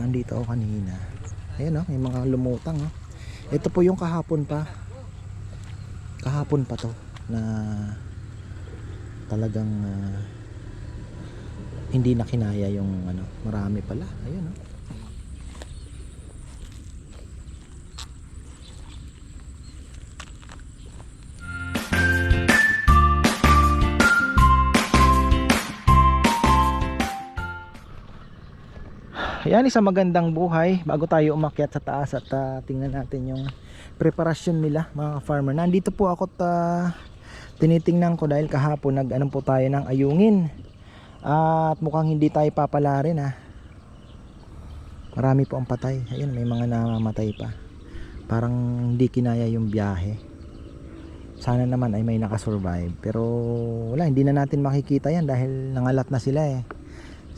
Nandito ako kanina. Ayan oh, may mga lumutang oh. Ito po yung kahapon pa. Kahapon pa to na talagang ah, hindi na kinaya yung ano, marami pala. Ayun oh. Yan isang magandang buhay bago tayo umakyat sa taas at ah, tingnan natin yung preparasyon nila mga farmer. Nandito po ako at ah, tinitingnan ko dahil kahapon nag ano po tayo ng ayungin. at mukhang hindi tayo papala rin ha. Marami po ang patay. Ayun may mga namamatay pa. Parang hindi kinaya yung biyahe. Sana naman ay may nakasurvive. Pero wala hindi na natin makikita yan dahil nangalat na sila eh.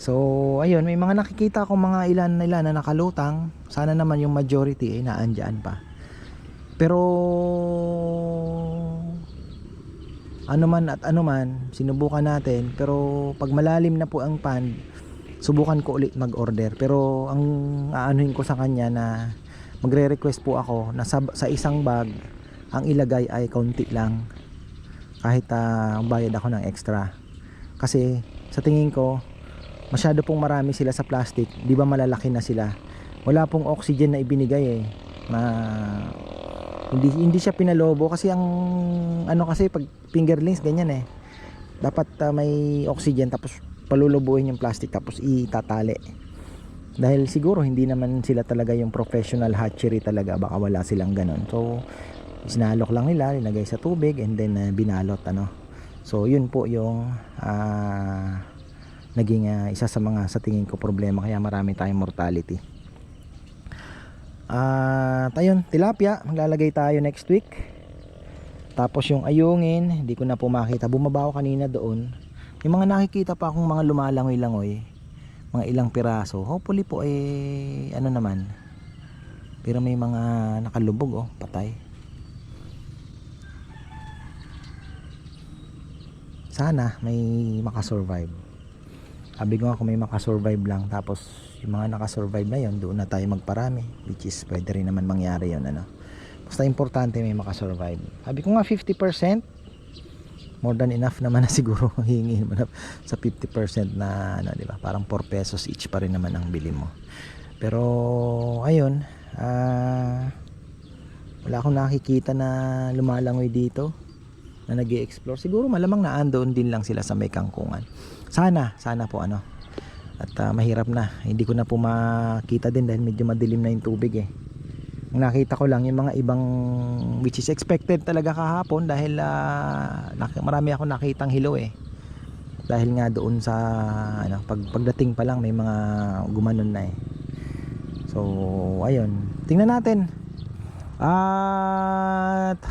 So, ayun, may mga nakikita akong mga ilan na ilan na nakalutang. Sana naman yung majority ay naandyan pa. Pero ano man at ano man, sinubukan natin. Pero pag malalim na po ang pan, subukan ko ulit mag-order. Pero ang aanuhin ko sa kanya na magre-request po ako na sa, sa isang bag, ang ilagay ay kaunti lang. Kahit ah, bayad ako ng extra. Kasi sa tingin ko, masyado pong marami sila sa plastic. Di ba malalaki na sila? Wala pong oxygen na ibinigay eh. Na hindi hindi siya pinalobo kasi ang ano kasi pag fingerlings ganyan eh. Dapat ah, may oxygen tapos palulubuin yung plastic tapos itatali. Dahil siguro hindi naman sila talaga yung professional hatchery talaga. Baka wala silang ganon so sinalok lang nila linagay sa tubig and then ah, binalot ano. So yun po yung ah naging ah, isa sa mga sa tingin ko problema. Kaya marami tayong mortality. At ayun tilapia. Maglalagay tayo next week. Tapos yung ayungin hindi ko na po makita. Bumaba kanina doon. May mga nakikita pa akong mga lumalangoy-langoy mga ilang piraso hopefully po eh ano naman. Pero may mga nakalubog oh patay. Sana may makasurvive sabi ko nga kung may makasurvive lang tapos yung mga nakasurvive na yon doon na tayo magparami which is pwede rin naman mangyari yon ano. Basta importante may makasurvive. Sabi ko nga 50% more than enough naman na siguro hingi mo na sa 50% na ano di ba? Parang 4 pesos each pa rin naman ang bili mo. Pero ayun ah wala akong nakikita na lumalangoy dito na nag explore siguro malamang naandoon din lang sila sa may kangkungan sana sana po ano. At ah, mahirap na. Hindi ko na po makita din dahil medyo madilim na yung tubig eh. Ang nakita ko lang yung mga ibang which is expected talaga kahapon dahil ah, nak- marami ako nakitang hilo eh. Dahil nga doon sa ano, pag, pagdating pa lang may mga gumanon na eh. So ayun. Tingnan natin. At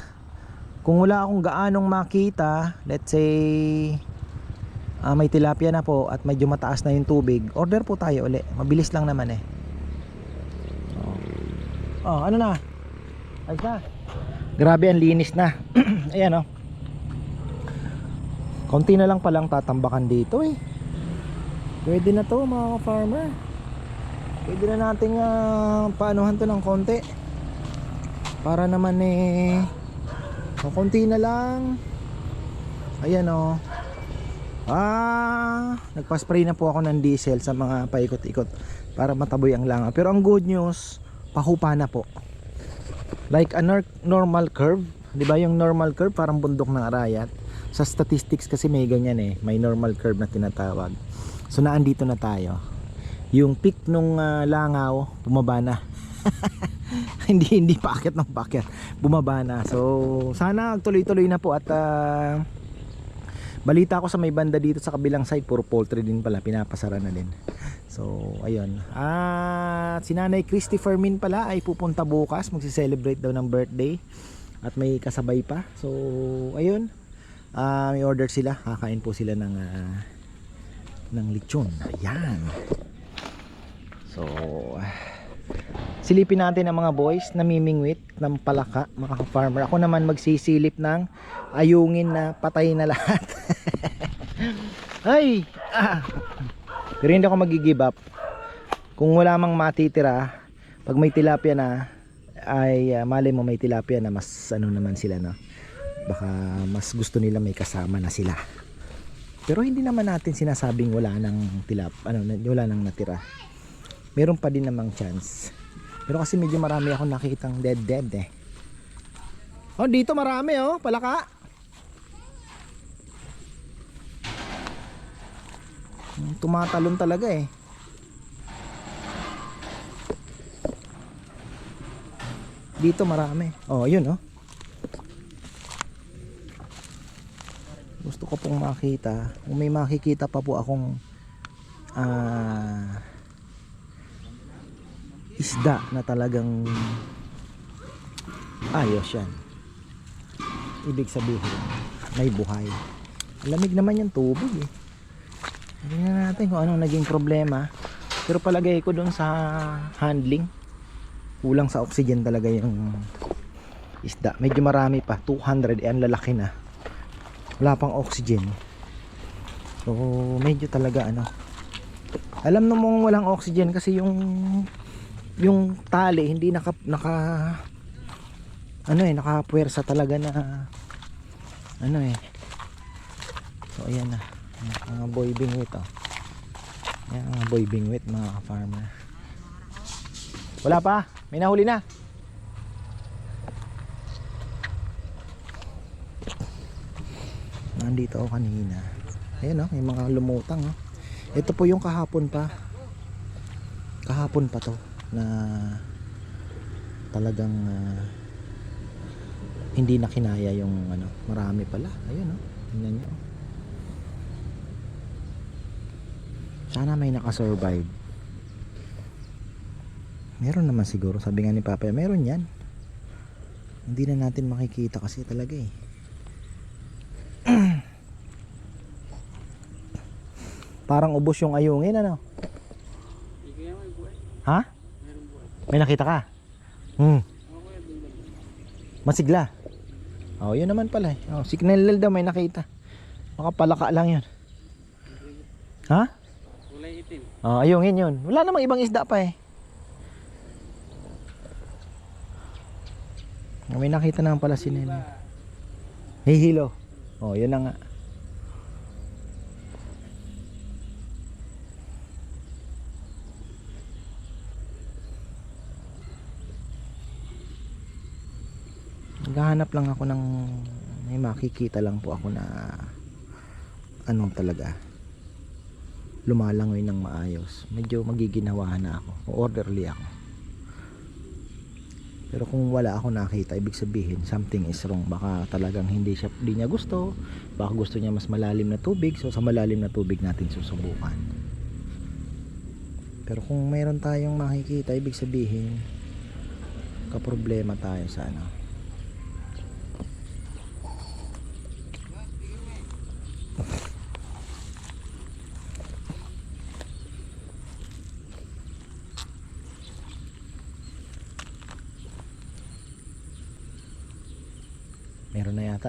kung wala akong gaanong makita let's say ah, may tilapia na po at medyo mataas na yung tubig. Order po tayo uli. Mabilis lang naman eh. Oh, oh ano na? Ayos na. Grabe ang linis na. Ayan oh. Konti na lang palang tatambakan dito eh. Pwede na to mga farmer pwede na natin uh, paanuhan to ng konti. Para naman eh konti na lang. Ayan o ah nagpa-spray na po ako ng diesel sa mga paikot-ikot para mataboy ang langaw pero ang good news pahupa na po. Like a nor- normal curve di ba? Yung normal curve parang bundok ng arayat. Sa statistics kasi may ganyan eh. May normal curve na tinatawag. So naandito na tayo. Yung peak nung ah, langaw bumaba na. Hindi hindi paakyat ng paakyat bumaba na. So sana tuloy-tuloy na po at ah, balita ko sa may banda dito sa kabilang side puro poultry din pala pinapasara na din. So ayun. At si nanay Christy Fermin pala ay pupunta bukas magsi-celebrate daw ng birthday at may kasabay pa. So ayun. Ah, may order sila. Kakain po sila ng ah, ng lechon. Ayan. So silipin natin ang mga boys na mimingwit ng palaka mga farmer ako naman magsisilip ng ayungin na patay na lahat ay ah. pero hindi ako magigive up kung wala mang matitira, pag may tilapia na, ay uh, malay mo may tilapia na mas ano naman sila no. Baka mas gusto nila may kasama na sila. Pero hindi naman natin sinasabing wala nang tilap, ano, wala nang natira. Meron pa din namang chance. Pero kasi medyo marami ako nakitang dead dead eh. Oh, dito marami oh, palaka. Tumatalon talaga eh. Dito marami. Oh, yun oh. Gusto ko pong makita. Kung may makikita pa po akong ah isda na talagang ayos yan. Ibig sabihin, may buhay. Lamig naman yung tubig eh. Tingnan natin kung anong naging problema. Pero palagay ko doon sa handling, kulang sa oxygen talaga yung isda. Medyo marami pa, 200 eh, ang lalaki na. Wala pang oxygen. So, medyo talaga ano. Alam na mong walang oxygen kasi yung yung tali hindi naka naka ano eh nakapuwersa talaga na ano eh. So ayan na. Mga boy bingwit oh. Yan mga boy bingwit mga farmer wala pa? May nahuli na? Nandito ako kanina. Ayan oh may mga lumutang oh. Ito po yung kahapon pa. Kahapon pa to na talagang ah, hindi na kinaya yung ano marami pala. Ayun oh tingnan nyo sana may nakasurvive. Meron naman siguro sabi nga ni Papa meron yan. Hindi na natin makikita kasi talaga eh. Parang ubos yung ayungin ano? Ha? May nakita ka? hmm masigla oh yun naman pala eh. oh, signal daw may nakita makapalaka lang yun ha? Kulay itim. Oh, ayungin yun. Wala namang ibang isda pa eh. May nakita naman pala si Nene. Hihilo. Oh, yun na nga. Naghahanap lang ako ng may makikita lang po ako na anong talaga lumalangoy ng maayos. Medyo magiginawahan na ako. Orderly ako. Pero kung wala ako nakita ibig sabihin something is wrong. Baka talagang hindi siya hindi niya gusto. Baka gusto niya mas malalim na tubig. So sa malalim na tubig natin susubukan. Pero kung mayroon tayong makikita ibig sabihin kaproblema tayo sa ano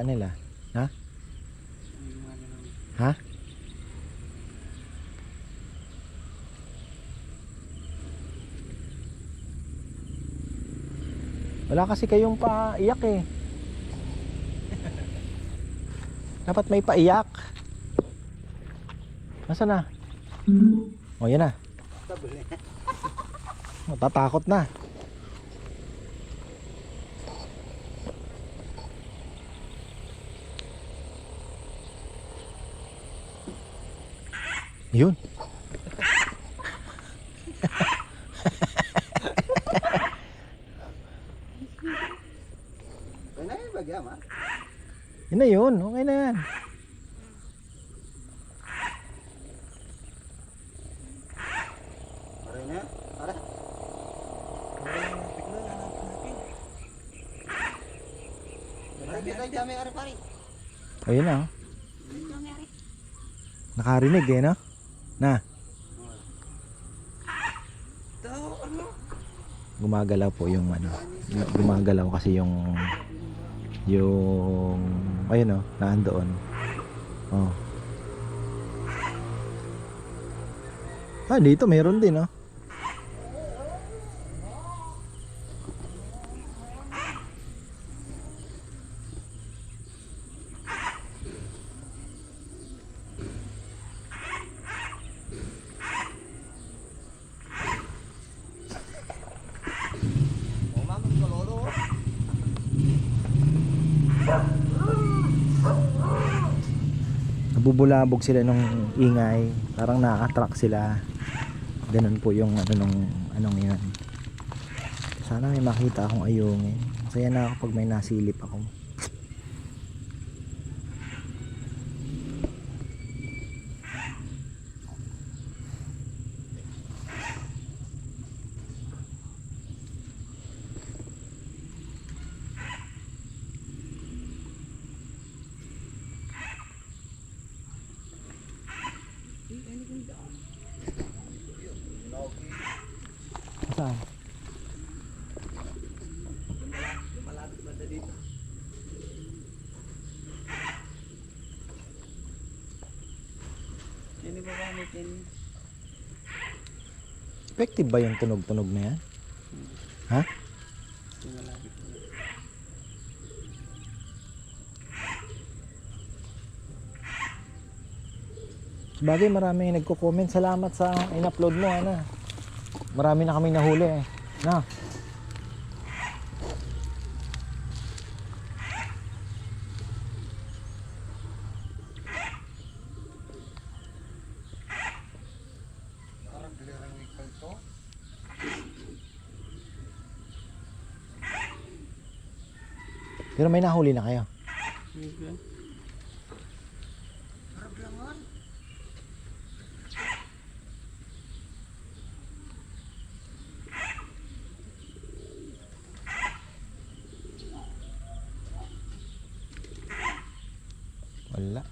nila ha? ha? wala kasi kayong paiyak eh dapat may paiyak nasa na? o yan na matatakot na Yun. Kaya na yung bagya, ma. Yun na yun. Okay na yan. Paray na. Para. Ay, dami ari pare. Ayun na. oh. Nakarinig eh, no? Na, gumagalaw po yung ano. Gumagalaw kasi yung yung ayun oh, naandoon. Oh. Ah, dito meron din, oh. Nabubulabog sila nung ingay. Parang na-attract sila. Ganun po yung ano nung anong yun. Sana may makita akong ayungin. Masaya na ako pag may nasilip ako. Ba natin? Effective ba yung tunog-tunog na yan? Ha? Sabagay marami nagko-comment. Salamat sa in-upload mo, ana. Marami na kaming nahuli eh. Na. Parang clearing vehicle to. Pero may nahuli na kayo. Wala.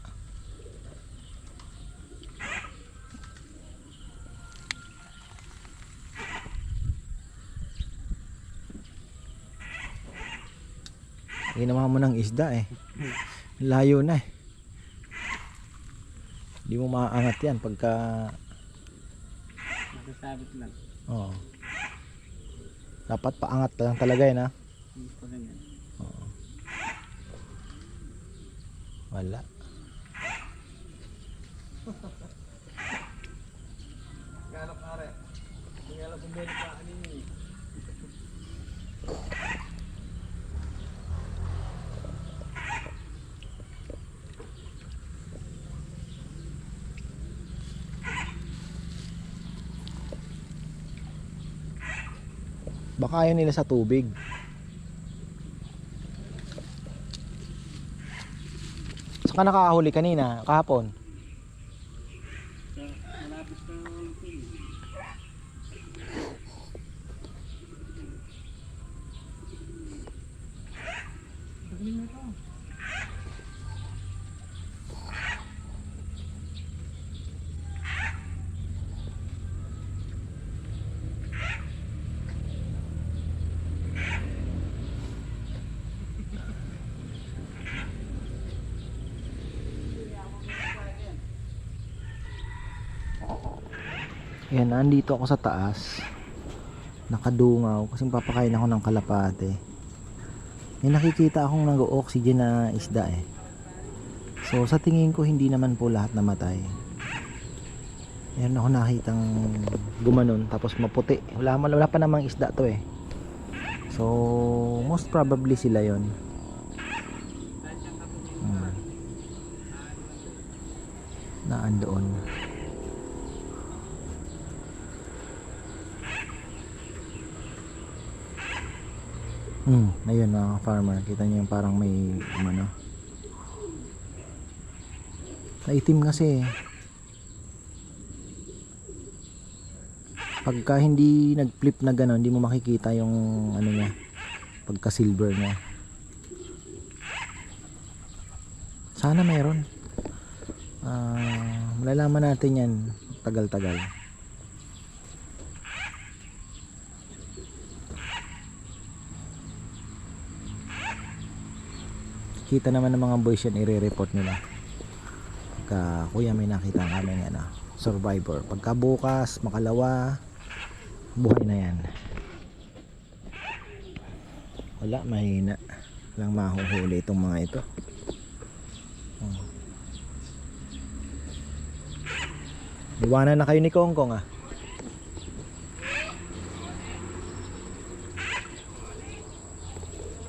Ginawa mo ng isda eh. Layo na eh. Hindi mo maaangat yan pagka... Nakasabit lang. Oo. Dapat paangat lang talaga yun ha. Ganyan. Wala. Galap nga rin. Galap kung meron pa kanina eh. Baka ayaw nila sa tubig. Saka nakakahuli kanina, kahapon. So, malapit sa pili. Galing na to. Yan, nandito ako sa taas. Nakadungaw kasi papakain ako ng kalapate. May nakikita akong nag-oxygen na isda eh. So sa tingin ko hindi naman po lahat namatay. Meron ako nakitang gumanon tapos maputi. Wala, wala pa namang isda to eh. So most probably sila yon. Hmm. Naan doon. Hmm, ayun mga farmer. Kita niyo yung parang may ano. Naitim kasi. eh. Pagka hindi nag-flip na gano'n, hindi mo makikita yung ano niya. Pagka silver niya. Sana meron. Ah, malalaman natin yan tagal-tagal. Kita naman ng mga boys yan i-report nila. Pagka kuya may nakita kami ano, survivor. Pagka bukas makalawa buhay na yan. Wala mahina walang mahuhuli itong mga ito. Oh. iwanan na kayo ni Kongkong ah.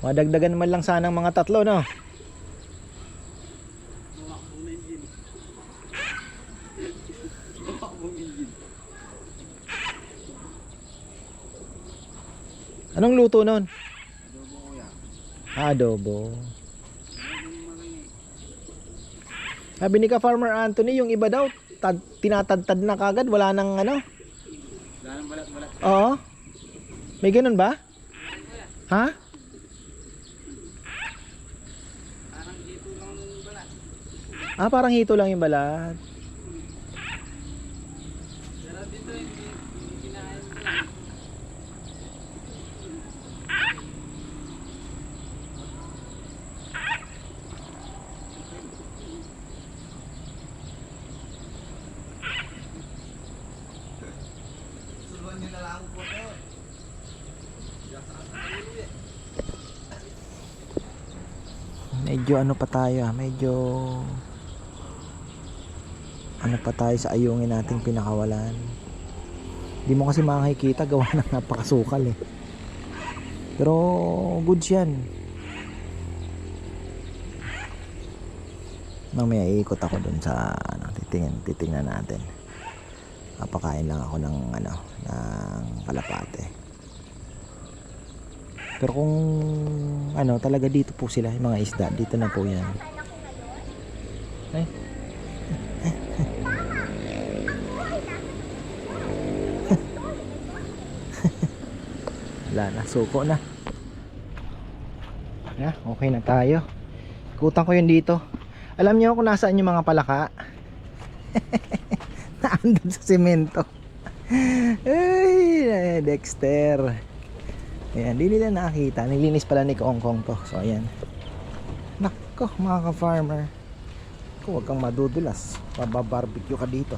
Madagdagan man lang sana ng mga tatlo, no? Hawak mo na yung gin. Anong luto nun? Adobo kuya. Ah, adobo. Sabi ni ka Farmer Anthony, yung iba daw, tad, tinatadtad na kagad, wala nang ano. Wala nang balat-balat. Oo. May ganun ba? Ha? Parang dito lang yung balat. Ah, parang hito lang yung balat. Pero dito hindi, hindi kinain mo lang. Suluan nyo na lang po to. Medyo ano pa tayo ah, medyo ano pa tayo sa ayungin nating pinakawalan. Hindi mo kasi makikita gawa ng napakasukal eh. Pero goods yan. Mamaya iikot ako dun sa ano, titingnan, titingnan natin. Papakain lang ako ng ano, ng kalapate. Pero kung ano, talaga dito po sila, mga isda, dito na po yan. Ay. Wala na, suko na. Ya, okay na tayo. Ikutan ko yun dito. Alam niyo kung nasaan yung mga palaka? Naandun sa semento. Ay, Dexter. Ayan, di nila nakakita. Nilinis pala ni Kong Kong to. So, ayan. Nako, mga ka-farmer. Huwag kang madudulas. Pababarbecue ka dito.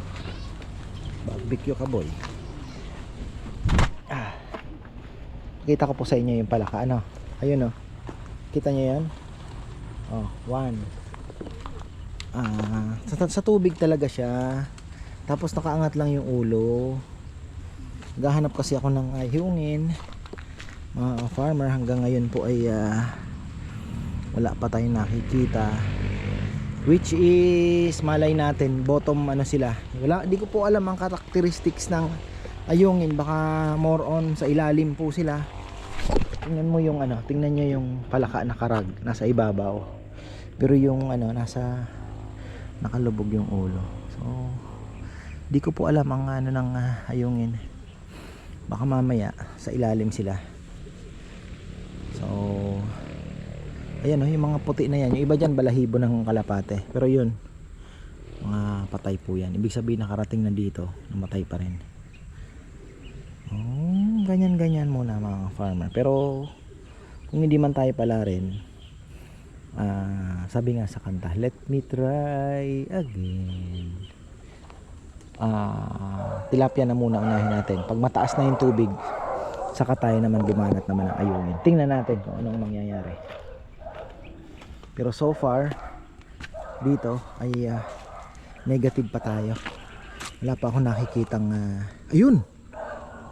Barbecue ka, boy. Ah. Kita ko po sa inyo yung palaka. Ano? Ayun, oh. Kita nyo yan? Oh, one. Ah, sa, sa tubig talaga siya. Tapos nakaangat lang yung ulo. Gahanap kasi ako ng ayungin mga farmer hanggang ngayon po ay ah, wala pa tayong nakikita. Which is malay natin bottom ano sila? Wala di ko po alam ang characteristics ng ayungin. Baka more on sa ilalim po sila. Tingnan mo yung ano tingnan nyo yung palaka na karag nasa ibabaw. Pero yung ano nasa nakalubog yung ulo. So di ko po alam ang ano ng ah, ayungin. Baka mamaya sa ilalim sila So, ayan o, yung mga puti na yan. Yung iba dyan, balahibo ng kalapate. Pero yun, mga patay po yan. Ibig sabihin, nakarating na dito, namatay pa rin. Oh, ganyan-ganyan muna mga farmer. Pero, kung hindi man tayo pala rin, ah, sabi nga sa kanta, let me try again. Ah, tilapia na muna unahin natin. Pag mataas na yung tubig, saka tayo naman bumanat naman ang ayungin. Tingnan natin kung anong mangyayari. Pero so far, dito ay ah, negative pa tayo. Wala pa ako nakikitang ah, ayun.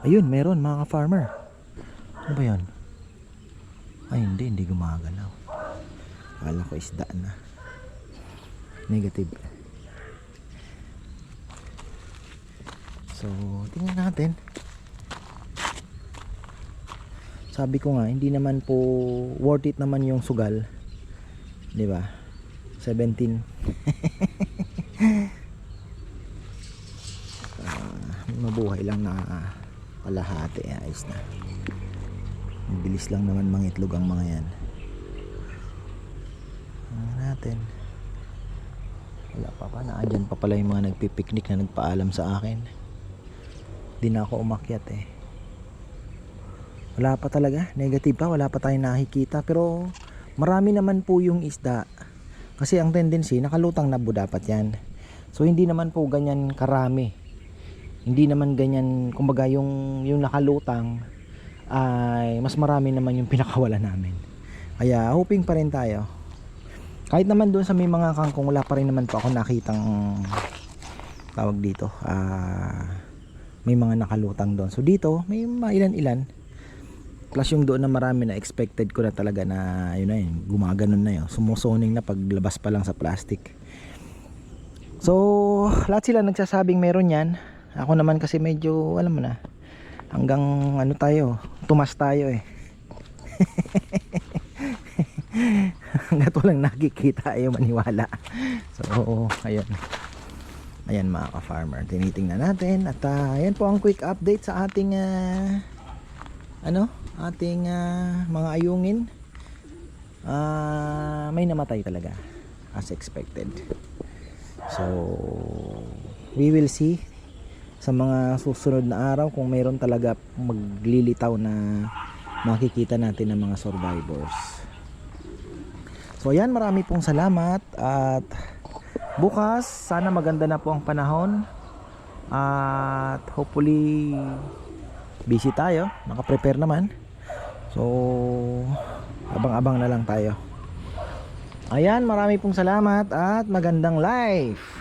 Ayun, meron mga farmer. Ano ba 'yon? Ay hindi, hindi gumagalaw. Akala ko isda na. Negative. So, tingnan natin. sabi ko nga hindi naman po worth it naman yung sugal di ba? 17 Ah, mabuhay lang na kalahati. Ayos na. Bilis lang naman mangitlog ang mga yan. Tingnan natin. Wala pa pa naandyan pa pala yung mga nagpipiknik na nagpaalam sa akin. Di na ako umakyat eh. Wala pa talaga. Negative pa. Wala pa tayong nakikita. Pero marami naman po yung isda. Kasi ang tendency nakalutang na po dapat yan. So hindi naman po ganyan karami. Hindi naman ganyan kumbaga yung, yung nakalutang ay mas marami naman yung pinakawala namin. Kaya hoping pa rin tayo. Kahit naman doon sa may mga kangkong wala pa rin naman po ako nakitang tawag dito ah may mga nakalutang doon. So dito may ilan ilan plus yung doon na marami na expected ko na talaga na yun na yun gumaganon na yun. Sumusoning na paglabas pa lang sa plastic. So lahat sila nagsasabing meron yan. Ako naman kasi medyo alam mo na hanggang ano tayo tumas tayo eh. Hanggat walang nakikita ayaw maniwala. So ayun. Ayan mga ka-farmer. Tinitingnan natin. At ah, ayan po ang quick update sa ating ah, ano ating ah, mga ayungin Ah, may namatay talaga as expected. So we will see sa mga susunod na araw kung mayroon talaga maglilitaw na makikita natin ng mga survivors. So yan marami pong salamat at bukas sana maganda na po ang panahon at hopefully busy tayo nakaprepare naman. So abang-abang na lang tayo. Ayan marami pong salamat at magandang life